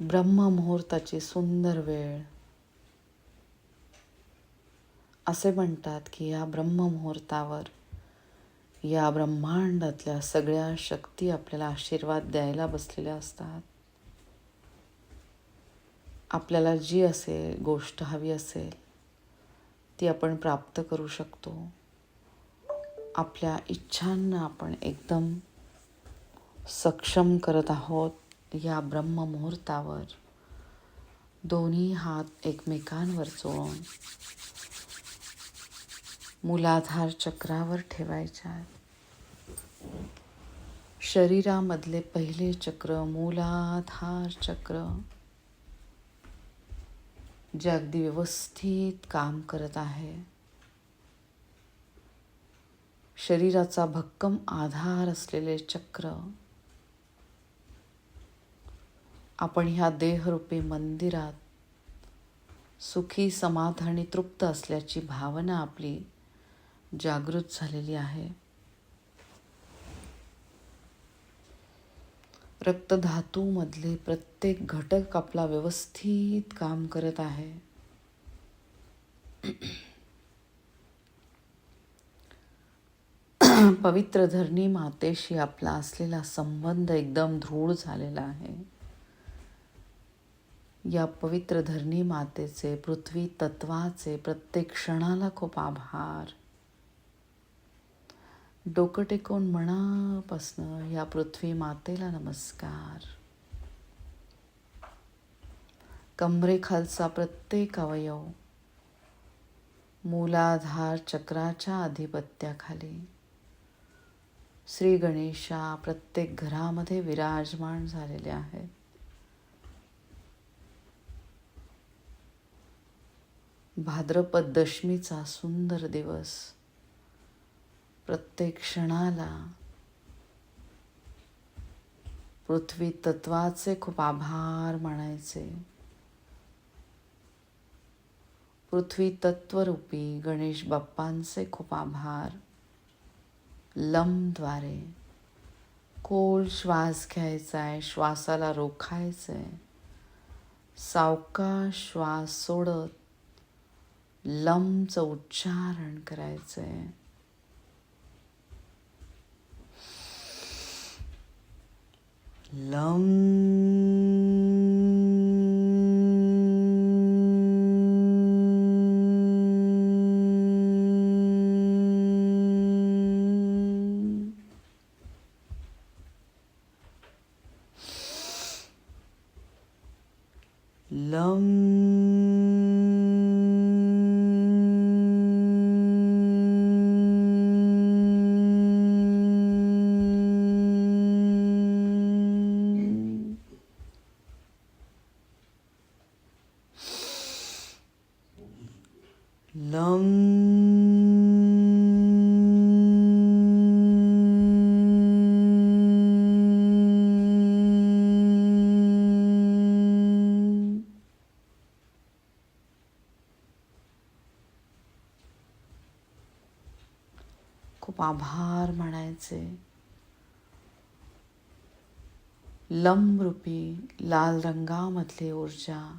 ब्रह्ममुहूर्ताची सुंदर वेळ. असे म्हणतात की या ब्रह्ममुहूर्तावर या ब्रह्मांडातल्या सगळ्या शक्ती आपल्याला आशीर्वाद द्यायला बसलेल्या असतात. आपल्याला जी असेल गोष्ट हवी असेल ती आपण प्राप्त करू शकतो. आपल्या इच्छांना आपण एकदम सक्षम करत आहोत. या ब्रह्ममुहूर्तावर. दोन्ही हात एकमेकांवर चोळून मूलाधार चक्रावर ठेवायच्या शरीरामधले पहिले चक्र मूलाधार चक्र. जे अगदी व्यवस्थित काम करत आहे. शरीराचा भक्कम आधार असलेले चक्र. आपण ह्या देहरूपी मंदिरात सुखी समाधानी तृप्त असल्याची भावना आपली जागृत झालेली आहे. रक्तधातूमधले प्रत्येक घटक आपला व्यवस्थित काम करत आहे. पवित्र धरणी मातेशी आपला असलेला संबंध एकदम दृढ झालेला आहे. या पवित्र धरणी मातेचे पृथ्वी तत्वाचे प्रत्येक क्षणाला खूप आभार. डोकं टेकून मनापासनं या पृथ्वी मातेला नमस्कार. कमरेखालचा प्रत्येक अवयव मूलाधार चक्राच्या आधिपत्याखाली. श्री गणेशा प्रत्येक घरामध्ये विराजमान झालेले आहेत. भाद्रपद दशमीचा सुंदर दिवस. प्रत्येक क्षणाला पृथ्वी तत्वाचे खूप आभार मानायचे. पृथ्वी तत्वरूपी गणेश बाप्पांचे खूप आभार. लमद्वारे खोल श्वास घ्यायचा आहे श्वासाला रोखायचं आहे सावकाश श्वास सोडत लमचं उच्चारण करायचं आहे लम लमरूपी लाल रंगामधली ऊर्जा.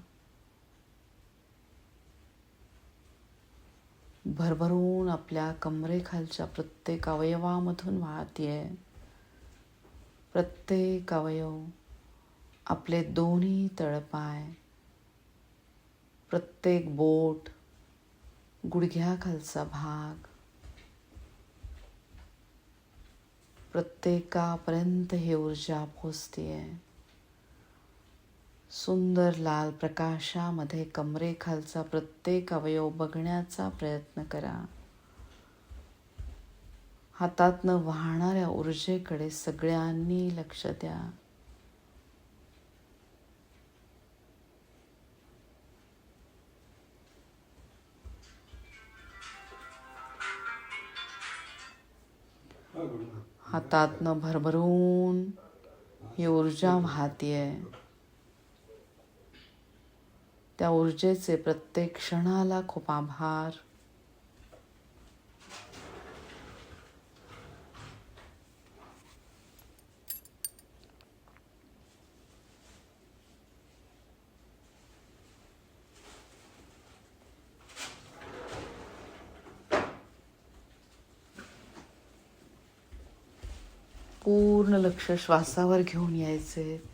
भरभरून आपल्या कमरेखालच्या प्रत्येक अवयवामधून वाहतीये. प्रत्येक अवयव आपले दोन्ही तळपाय, प्रत्येक बोट गुडघ्याखालचा भाग प्रत्येकापर्यंत ही ऊर्जा पोचतीये सुंदर लाल प्रकाशामध्ये कमरेखालचा प्रत्येक अवयव बघण्याचा प्रयत्न करा. हातातनं वाहणाऱ्या ऊर्जेकडे सगळ्यांनी लक्ष द्या. हातातनं भरभरून ही ऊर्जा वाहतीये. त्या ऊर्जेचे प्रत्येक क्षणाला खूप आभार पूर्ण लक्ष श्वासावर घेऊन यायचे.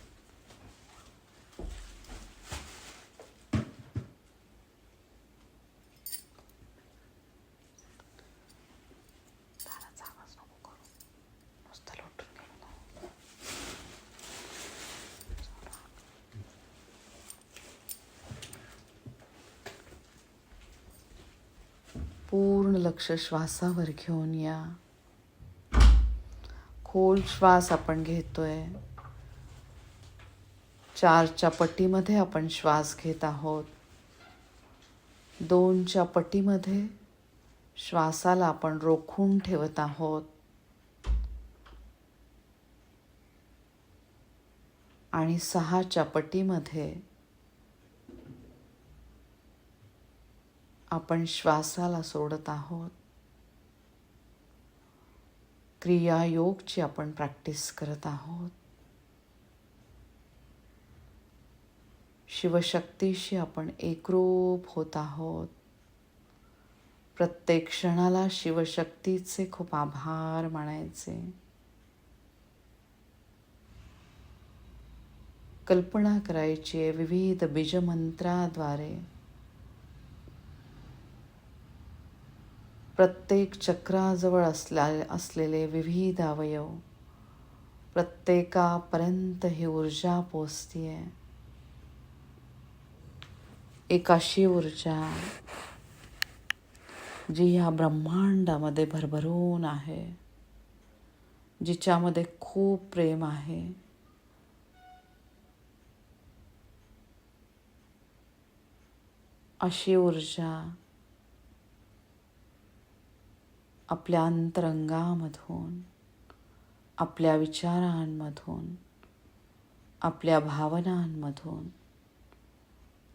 पूर्ण लक्ष श्वासावर घेऊन या. खोल श्वास आपण घेतोय. चारच्या पट्टीमध्ये आपण श्वास घेत आहोत. दोनच्या पट्टीमध्ये श्वासाला आपण रोखून ठेवत आहोत. आणि सहाच्या पट्टीमध्ये आपण श्वासाला सोडत आहोत. क्रिया योगची आपण प्रॅक्टिस करत आहोत. शिवशक्तीशी आपण एकरूप होत आहोत. प्रत्येक क्षणाला शिवशक्तीचे खूप आभार मानायचे. कल्पना करायची आहे विविध बीजमंत्राद्वारे. प्रत्येक चक्राजवळ असल्या असलेले विविध अवयव प्रत्येकापर्यंत ही ऊर्जा पोचतीये एक अशी ऊर्जा जी ह्या ब्रह्मांडामध्ये भरभरून आहे जिच्यामध्ये खूप प्रेम आहे. अशी ऊर्जा आपल्या अंतरंगामधून आपल्या विचारांमधून आपल्या भावनांमधून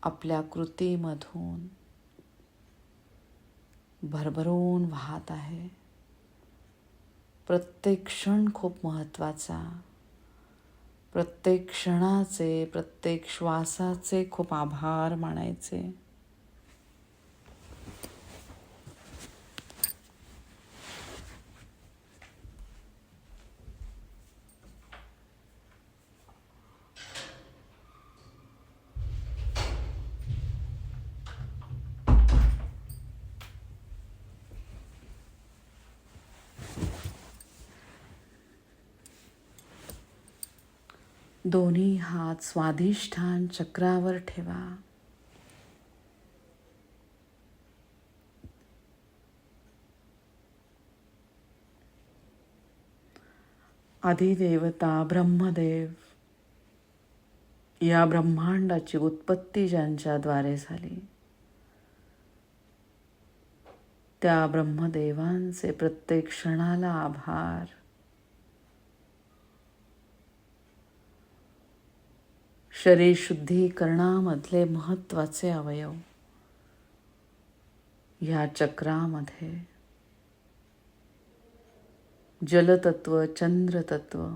आपल्या कृतीमधून भरभरून वाहत आहे. प्रत्येक क्षण खूप महत्त्वाचा. प्रत्येक क्षणाचे प्रत्येक श्वासाचे खूप आभार मानायचे दोन्ही हात स्वाधिष्ठान चक्रावर ठेवा. आदिदेवता ब्रह्मदेव या ब्रह्मांडाची उत्पत्ती ज्यांच्याद्वारे झाली त्या ब्रह्मदेवांचे प्रत्येक क्षणाला आभार. शरीर शुद्धीकरणामधले महत्त्वाचे अवयव. ह्या चक्रामध्ये जलतत्व चंद्रतत्व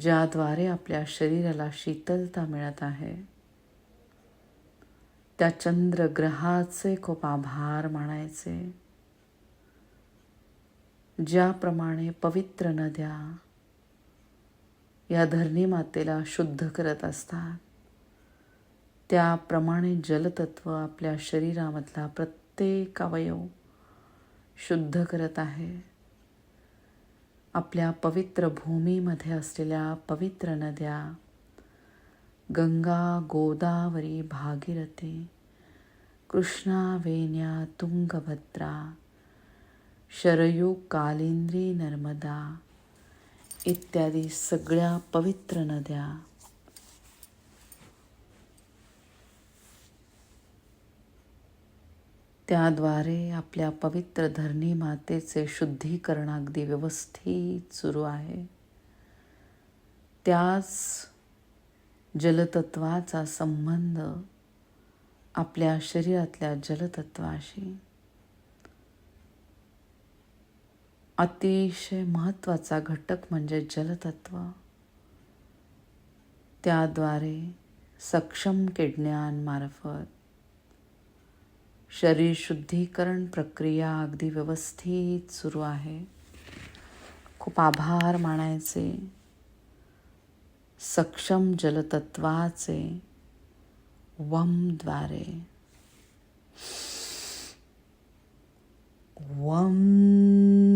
ज्याद्वारे आपल्या शरीराला शीतलता मिळत आहे त्या चंद्रग्रहाचे खूप आभार मानायचे. ज्याप्रमाणे पवित्र नद्या या धरणी मातेला शुद्ध करत असतात. त्याप्रमाणे जलतत्व आपल्या शरीरामधला प्रत्येक अवयव शुद्ध करत आहे. आपल्या पवित्र भूमीमध्ये असलेल्या पवित्र नद्या गंगा गोदावरी भागीरथी कृष्णा वेण्या तुंगभद्रा शरयू कालिंद्री नर्मदा इत्यादी सगळ्या पवित्र नद्या. त्याद्वारे आपल्या पवित्र धरणी मातेचे शुद्धीकरण अगदी व्यवस्थित सुरू आहे. त्याच जलतत्वाचा संबंध आपल्या शरीरातल्या जलतत्वाशी अतिशय महत्त्वाचा घटक म्हणजे जलतत्व. त्याद्वारे सक्षम किडण्यांमार्फत शरीर शुद्धीकरण प्रक्रिया अगदी व्यवस्थित सुरू आहे. खूप आभार मानायचे. सक्षम जलतत्वाचे वमद्वारे. वम वम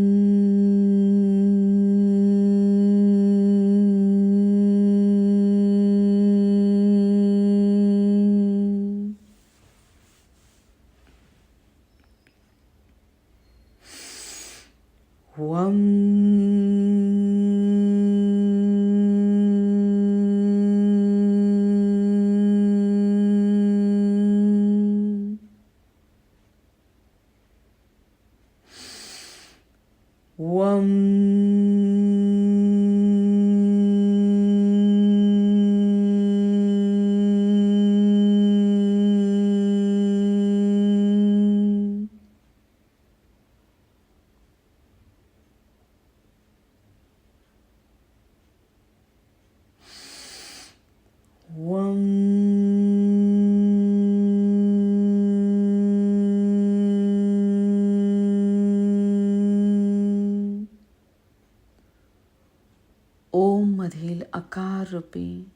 रूपी.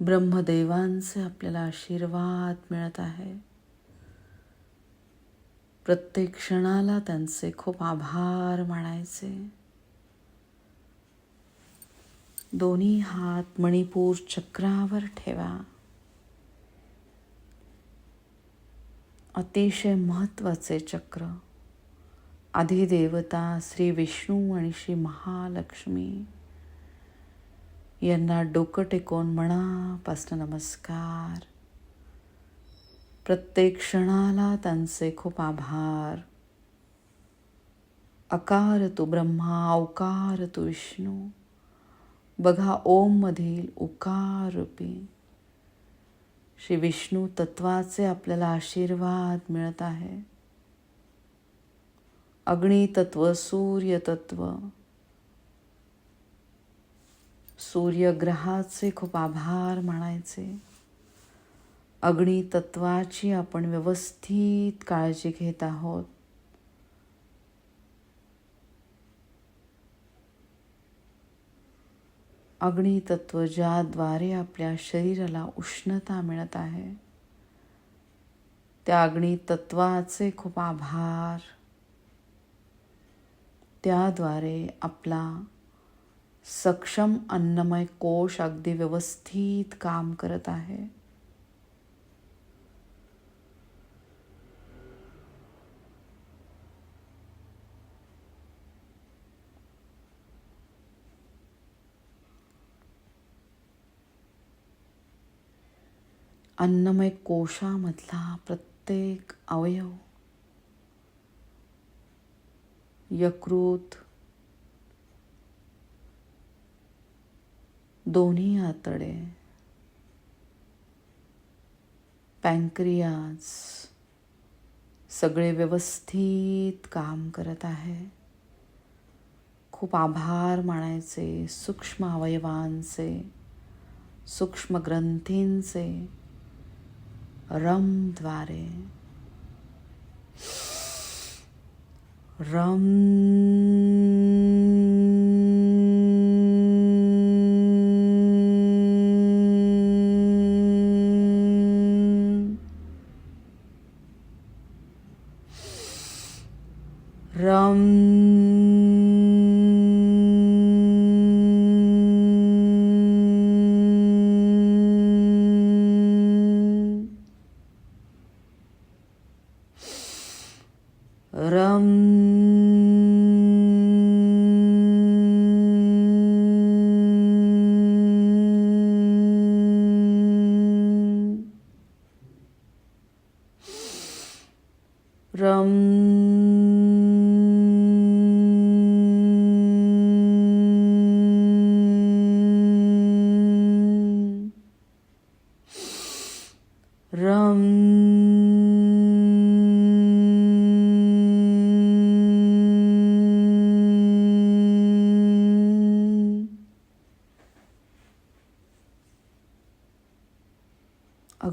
ब्रह्मदेवांचे आपल्याला आशीर्वाद मिळत आहे. प्रत्येक क्षणाला त्यांचे खूप आभार मानायचे. दोन्ही हात मणिपूर चक्रावर ठेवा. अतिशय महत्त्वाचे चक्र. अधिदेवता श्री विष्णू आणि श्री महालक्ष्मी. यांना डोकं टेकवून मनापासून नमस्कार. प्रत्येक क्षणाला त्यांचे खूप आभार. अकार तू ब्रह्मा अवकार तू विष्णू. बघा ओम मधील उकार रूपी. श्री विष्णू तत्वाचे आपल्याला आशीर्वाद मिळत आहे. अग्नी तत्व सूर्य तत्व सूर्यग्रहाचे खूप आभार मानायचे अग्नितत्वाची आपण व्यवस्थित काळजी घेत आहोत. अग्नितत्व ज्याद्वारे आपल्या शरीराला उष्णता मिळत आहे त्या अग्नितत्वाचे खूप आभार. त्याद्वारे आपला सक्षम अन्नमय कोश अगदी व्यवस्थित काम करत आहे. अन्नमय कोशामधला प्रत्येक अवयव यकृत दोन्ही आतडे पँक्रियाज सगळे व्यवस्थित काम करत आहे. खूप आभार मानायचे सूक्ष्म अवयवांचे सूक्ष्म ग्रंथींचे रमद्वारे. रम रम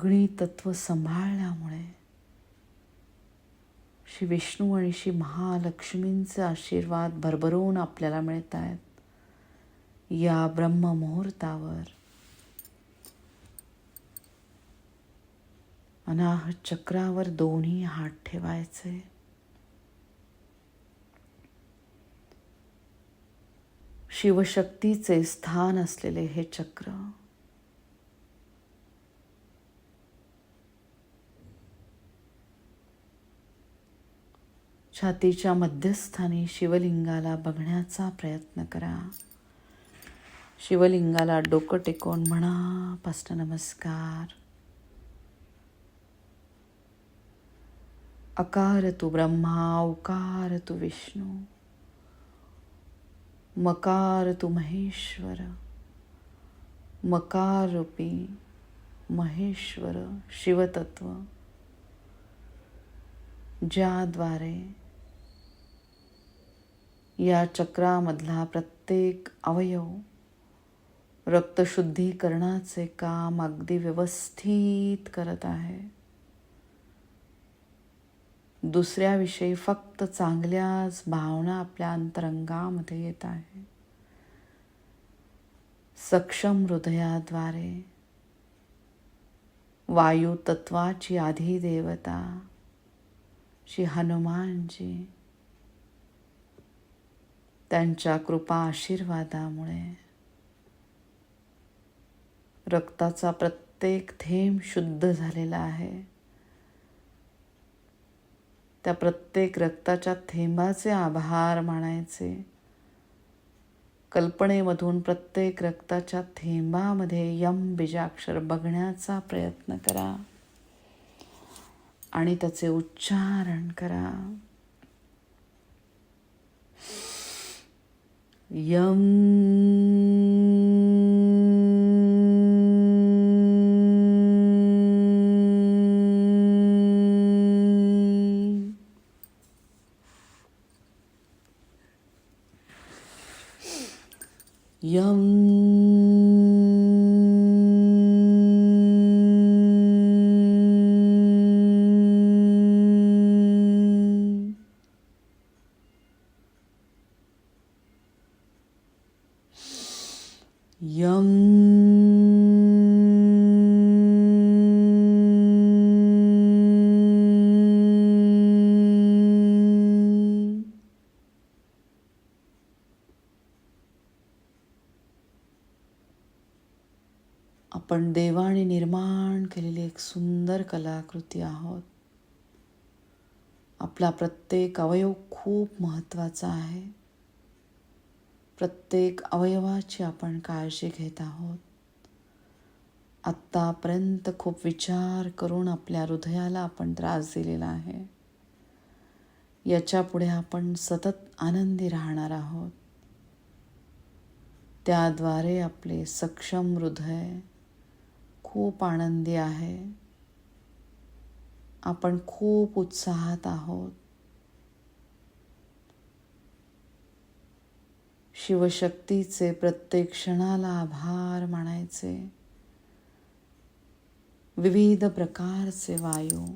सगळी तत्व सांभाळल्यामुळे श्री विष्णू आणि श्री महालक्ष्मींचे आशीर्वाद भरभरून आपल्याला मिळत आहेत या ब्रह्ममुहूर्तावर अनाहत चक्रावर दोन्ही हात ठेवायचे. शिवशक्तीचे स्थान असलेले हे चक्र छातीच्या मध्यस्थानी शिवलिंगाला बघण्याचा प्रयत्न करा. शिवलिंगाला डोकं टेकवून म्हणा पास्ट नमस्कार. अकार तू ब्रह्मा उकार तू विष्णू मकार तू महेश्वर मकार रूपी महेश्वर शिवतत्व ज्याद्वारे या चक्रामधला प्रत्येक अवयव रक्तशुद्धीकरणाचे काम अगदी व्यवस्थित करत आहे. दुसऱ्याविषयी फक्त चांगल्याच भावना आपल्या अंतरंगामध्ये येत आहे. सक्षम हृदयाद्वारे वायू तत्वाची आधी देवता श्री हनुमानजी त्यांच्या कृपा आशीर्वादामुळे. रक्ताचा प्रत्येक थेंब शुद्ध झालेला आहे. त्या प्रत्येक रक्ताच्या थेंबाचे आभार मानायचे. कल्पनेमधून प्रत्येक रक्ताच्या थेंबामध्ये यम बीजाक्षर बघण्याचा प्रयत्न करा. आणि त्याचे उच्चारण करा. यम आपण देवाने निर्माण केलेली एक सुंदर कलाकृती आहोत. आपला प्रत्येक अवयव खूप महत्त्वाचा आहे. प्रत्येक अवयवाची आपण काळजी घेत आहोत. आत्तापर्यंत खूप विचार करून आपल्या हृदयाला आपण त्रास दिलेला आहे. याच्यापुढे आपण सतत आनंदी राहणार आहोत. त्याद्वारे आपले सक्षम हृदय खूप आनंदी आहे. आपण खूप उत्साहात आहोत. शिवशक्तीचे प्रत्येक क्षणाला आभार मानायचे. विविध प्रकारचे वायू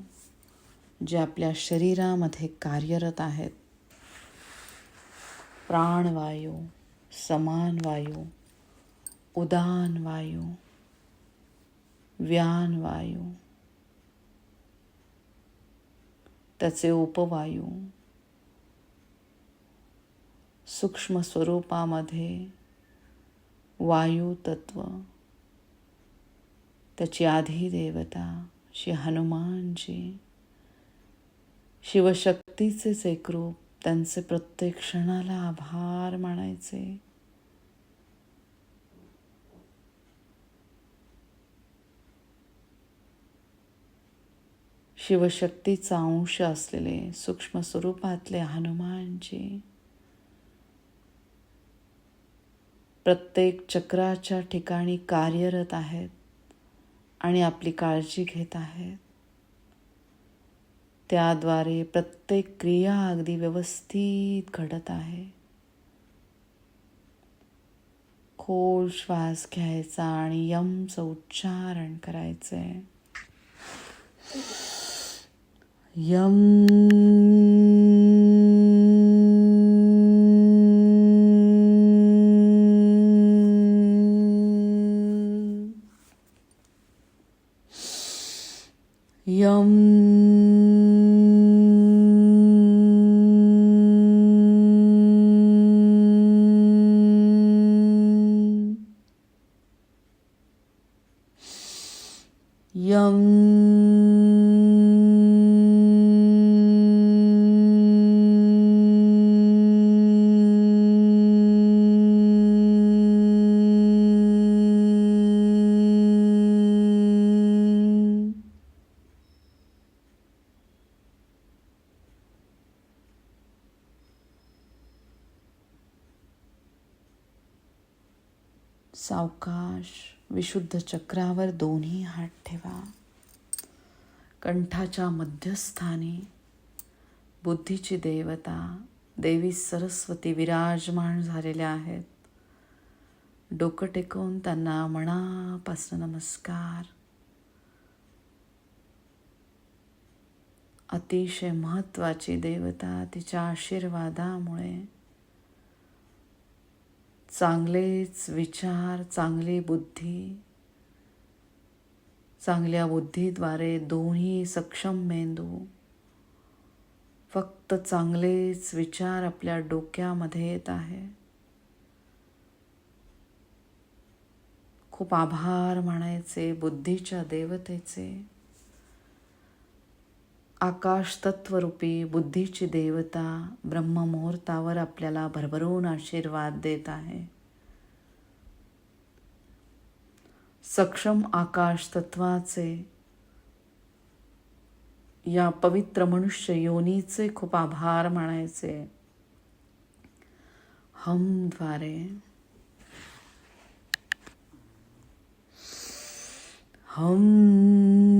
जे आपल्या शरीरामध्ये कार्यरत आहेत. प्राणवायू समान वायू उदान वायू व्यान वायू त्याचे उपवायू सूक्ष्म स्वरूपामध्ये वायू तत्व त्याची आधी देवता श्री हनुमानजी शिवशक्तीचे एक रूप त्यांचे प्रत्येक क्षणाला आभार मानायचे. शिवशक्तीचा अंश असलेले सूक्ष्म स्वरूपातले हनुमानजी. प्रत्येक चक्राच्या ठिकाणी कार्यरत आहेत आणि आपली काळजी घेत आहेत. त्याद्वारे प्रत्येक क्रिया अगदी व्यवस्थित घडत आहे. खोल श्वास घ्यायचा आणि यमचं उच्चारण करायचं आहे Yum. Yum. सावकाश विशुद्ध चक्रावर दोन्ही हात ठेवा. कंठाच्या मध्यस्थानी बुद्धीची देवता देवी सरस्वती विराजमान झालेल्या आहेत. डोकं टेकवून त्यांना मनापासून नमस्कार. अतिशय महत्त्वाची देवता तिच्या आशीर्वादामुळे चांगलेच विचार चांगली बुद्धी चांगल्या बुद्धीद्वारे दोन्ही सक्षम मेंदू फक्त चांगलेच विचार आपल्या डोक्यामध्ये येत आहे. खूप आभार म्हणायचे बुद्धीच्या देवतेचे. आकाश तत्वरूपी बुद्धीची देवता ब्रह्ममुहूर्तावर आपल्याला भरभरून आशीर्वाद देत आहे. सक्षम आकाश तत्वाचे या पवित्र मनुष्य योनीचे खूप आभार मानायचे. हमद्वारे हम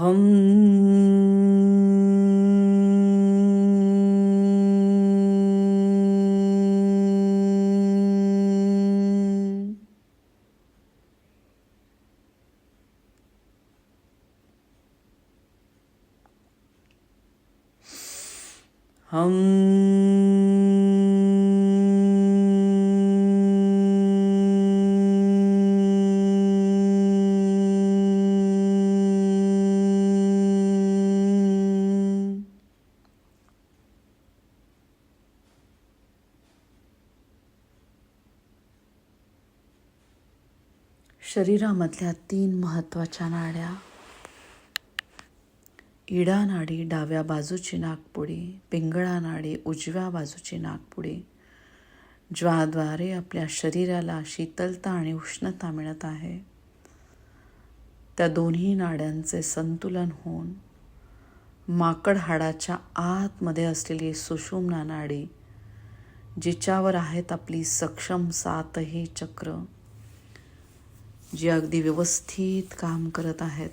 हम हम शरीरामधल्या तीन महत्त्वाच्या नाड्या इडा नाडी डाव्या बाजूची नागपुडी पिंगळा नाडी उजव्या बाजूची नागपुडी. ज्वाद्वारे आपल्या शरीराला शीतलता आणि उष्णता मिळत आहे. त्या दोन्ही नाड्यांचे संतुलन होऊन माकड हाडाच्या आतमध्ये असलेली सुषुम्ना नाडी जिच्यावर आहेत आपली सक्षम सातही चक्र जे अगदी व्यवस्थित काम करत आहेत.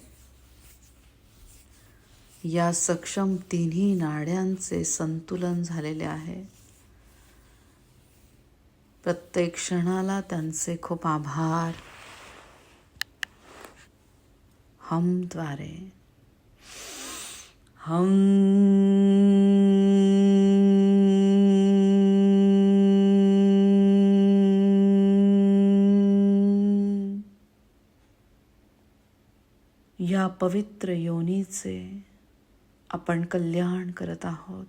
या सक्षम तिन्ही नाड्यांचे संतुलन झालेले आहे. प्रत्येक क्षणाला त्यांचे खूप आभार. हमद्वारे. हम या पवित्र योनीचे आपण कल्याण करत आहोत.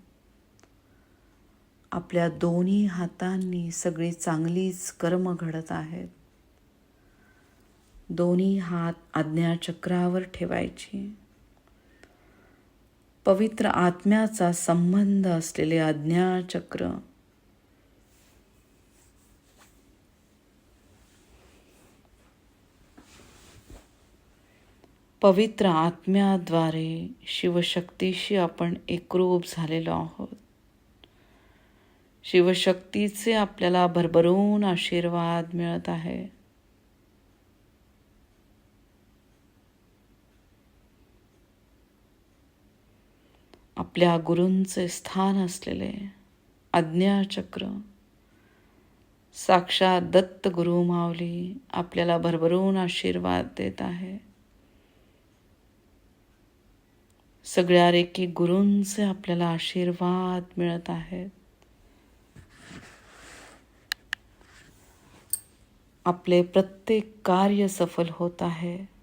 आपल्या दोन्ही हातांनी सगळी चांगलीच कर्म घडत आहेत. दोन्ही हात आज्ञाचक्रावर ठेवायची. पवित्र आत्म्याचा संबंध असलेले आज्ञाचक्र पवित्र आत्म्याद्वारे शिवशक्तीशी आपण एकरूप झालेलो आहोत. शिवशक्तीचे आपल्याला भरभरून आशीर्वाद मिळत आहे. आपल्या गुरूंचे स्थान असलेले आज्ञाचक्र साक्षात दत्त गुरु माऊली आपल्याला भरभरून आशीर्वाद देत आहे. सगळ्या रेकी गुरूंचे आपल्याला आशीर्वाद मिळत आहेत. आपले प्रत्येक कार्य सफल होत आहे.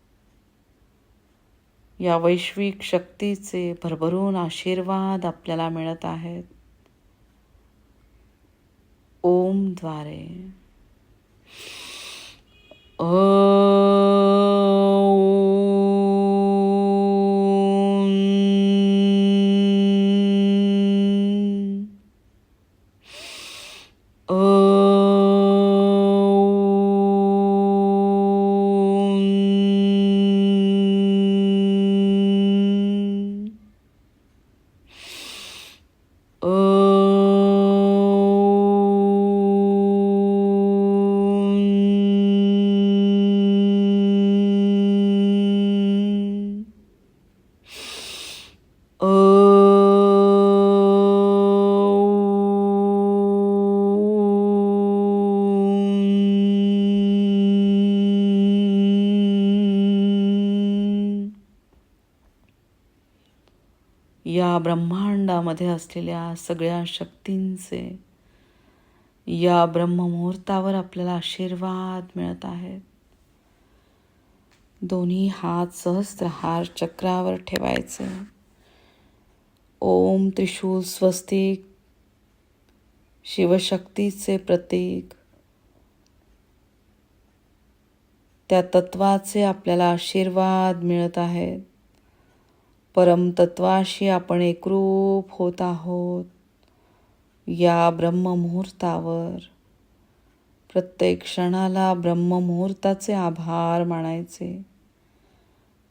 या वैश्विक शक्तीचे भरभरून आशीर्वाद आपल्याला मिळत आहेत. ओमद्वारे. या ब्रह्मांडामध्ये असलेल्या सगळ्या शक्तींचे या ब्रह्ममुहूर्तावर आपल्याला आशीर्वाद मिळत आहेत. दोन्ही हात सहस्त्रहार चक्रावर ठेवायचे. ओम त्रिशूल स्वस्तिक शिवशक्तीचे प्रतीक. त्या तत्वाचे आपल्याला आशीर्वाद मिळत आहेत. परमतत्वाशी आपण एकरूप होत आहोत. या ब्रह्ममुहूर्तावर प्रत्येक क्षणाला ब्रह्ममुहूर्ताचे आभार मानायचे.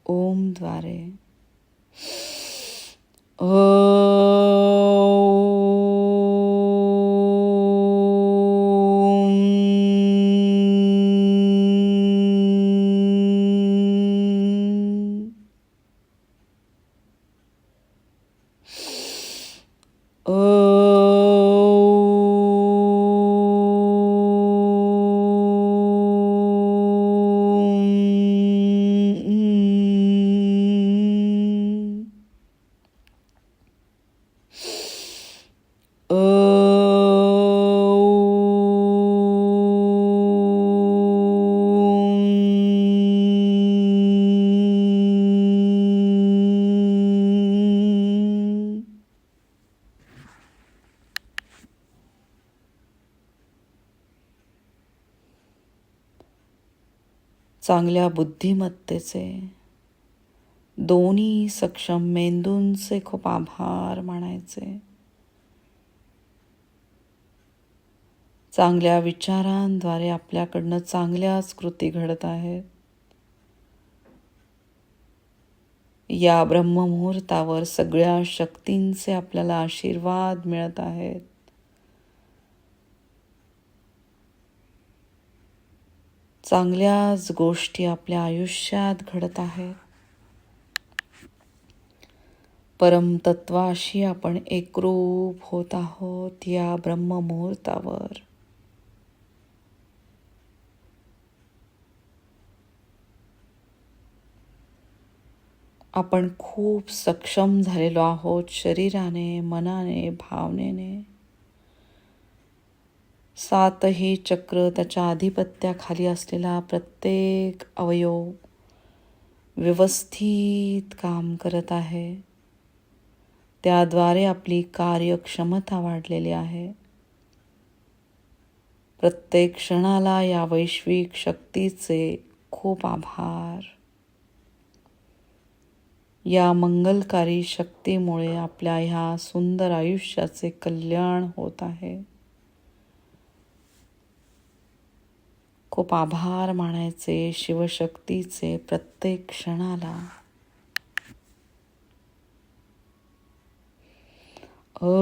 ओमद्वारे चांगल्या बुद्धिमत्तेचे. दोन्ही सक्षम मेंदूंचे खूप आभार मानायचे. चांगल्या विचारांद्वारे आपल्याकडनं चांगल्याच कृती घडत आहेत. या ब्रह्ममुहूर्तावर सगळ्या शक्तींचे आपल्याला आशीर्वाद मिळत आहेत. चांगल्याच गोष्टी आपल्या आयुष्यात घडत आहेत. परमतत्वाशी आपण एकरूप होत आहोत या ब्रह्ममुहूर्तावर. आपण खूप सक्षम झालेलो आहोत शरीराने मनाने भावनेने. सातही चक्र त्याच्या आधिपत्याखाली असलेला प्रत्येक अवयव व्यवस्थित काम करत आहे. त्याद्वारे आपली कार्यक्षमता वाढलेली आहे. प्रत्येक क्षणाला या वैश्विक शक्तीचे खूप आभार. या मंगलकारी शक्तीमुळे आपल्या ह्या सुंदर आयुष्याचे कल्याण होत आहे. खूप आभार मानायचे शिवशक्तीचे प्रत्येक क्षणाला. ओ